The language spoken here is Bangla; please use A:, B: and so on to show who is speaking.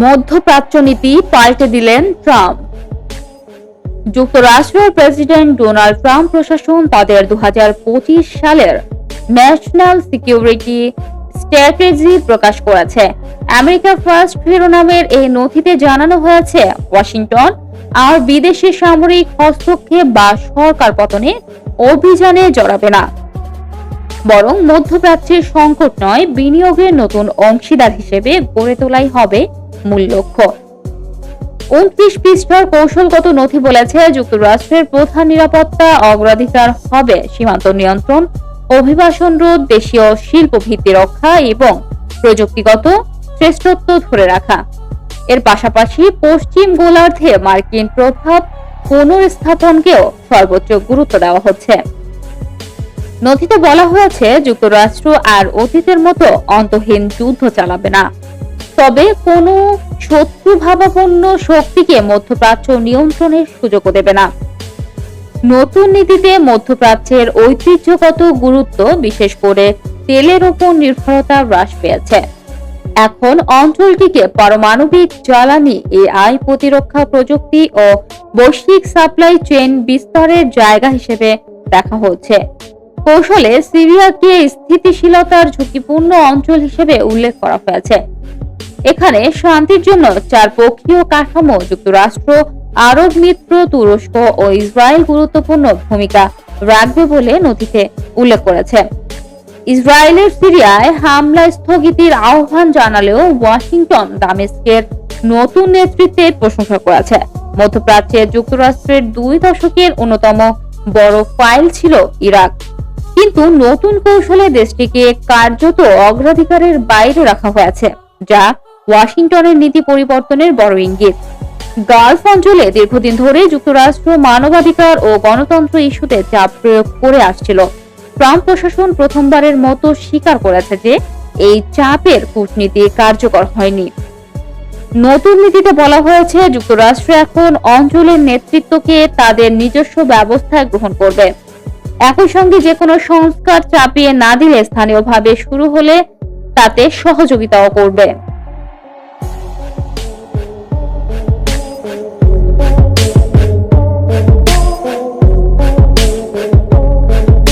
A: মধ্যপ্রাচ্য নীতি পাল্টে দিলেন ট্রাম্প। যুক্তরাষ্ট্রের প্রেসিডেন্ট ডোনাল্ড ট্রাম্প প্রশাসন তাদের দু সালের ন্যাশনাল সিকিউরিটি স্ট্র্যাটেজি প্রকাশ করেছে। আমেরিকা ফার্স্ট শিরোনামের এই নথিতে জানানো হয়েছে, ওয়াশিংটন, আর বিদেশি সামরিক হস্তক্ষেপ বা সরকার পতনে অভিযানে জড়াবে না। বরং মধ্যপ্রাচ্যের সংকট নয়, বিনিয়োগের নতুন অংশীদার হিসেবে গড়ে তোলাই হবে মূল লক্ষ্য। উনত্রিশ পৃষ্ঠার কৌশলগত নথি বলেছে যুক্তরাষ্ট্রের প্রধান নিরাপত্তা অগ্রাধিকার হবে, সীমান্ত নিয়ন্ত্রণ, অভিবাসন রোধ, দেশীয় শিল্প ভিত্তি রক্ষা এবং প্রযুক্তিগত শ্রেষ্ঠত্ব ধরে রাখা। এর পাশাপাশি পশ্চিম গোলার্ধে মার্কিন প্রভাব পুনর্স্থাপনকেও সর্বোচ্চ গুরুত্ব দেওয়া হচ্ছে। নথিতে বলা হয়েছে, যুক্তরাষ্ট্র আর অতীতের মতো অন্তহীন যুদ্ধ চালাবে না। তবে কোনো শত্রুভাবাপন্ন শক্তিকে মধ্যপ্রাচ্য নিয়ন্ত্রণের সুযোগও দেবে না। নতুন নীতিতে মধ্যপ্রাচ্যের ঐতিহ্যগত গুরুত্ব, বিশেষ করে তেলের উপর নির্ভরতা হ্রাস পেয়েছে। এখন অঞ্চলটিকে পারমাণবিক জ্বালানি, এআই প্রতিরক্ষা প্রযুক্তি ও বৈশ্বিক সাপ্লাই চেইন বিস্তারের জায়গা হিসেবে দেখা হচ্ছে। কৌশলে সিরিয়াকে স্থিতিশীলতার ঝুঁকিপূর্ণ অঞ্চল হিসেবে উল্লেখ করা হয়েছে। এখানে শান্তির জন্য চার পক্ষীয় কাঠামো, যুক্তরাষ্ট্র, আরব মিত্র, তুরস্ক ও ইসরায়েল গুরুত্বপূর্ণ ভূমিকা রাখবে বলে নথিতে উল্লেখ করেছে। ইসরায়েলের সিরিয়ায় হামলা স্থগিতের আহ্বান জানালেও ওয়াশিংটন দামেস্কের নতুন নেতৃত্বের প্রশংসা করেছে। মধ্যপ্রাচ্যে যুক্তরাষ্ট্রের দুই দশকের অন্যতম বড় ফাইল ছিল ইরাক। কিন্তু নতুন কৌশলে দেশটিকে কার্যত অগ্রাধিকারের বাইরে রাখা হয়েছে, যা ওয়াশিংটনের নীতি পরিবর্তনের বড় ইঙ্গিত। গালফ অঞ্চলে দীর্ঘদিন ধরে যুক্তরাষ্ট্র মানবাধিকার ও গণতন্ত্র ইস্যুতে চাপ প্রয়োগ করে আসছিল। ট্রাম্প প্রশাসন প্রথমবারের মতো স্বীকার করেছে যে এই চাপের কূটনীতি কার্যকর হয়নি। নতুন নীতিতে বলা হয়েছে, যুক্তরাষ্ট্র এখন অঞ্চলের নেতৃত্বকে তাদের নিজস্ব ব্যবস্থায় গ্রহণ করবে। একই সঙ্গে যে কোনো সংস্কার চাপিয়ে না দিলে স্থানীয়ভাবে শুরু হলে তাতে সহযোগিতাও করবে।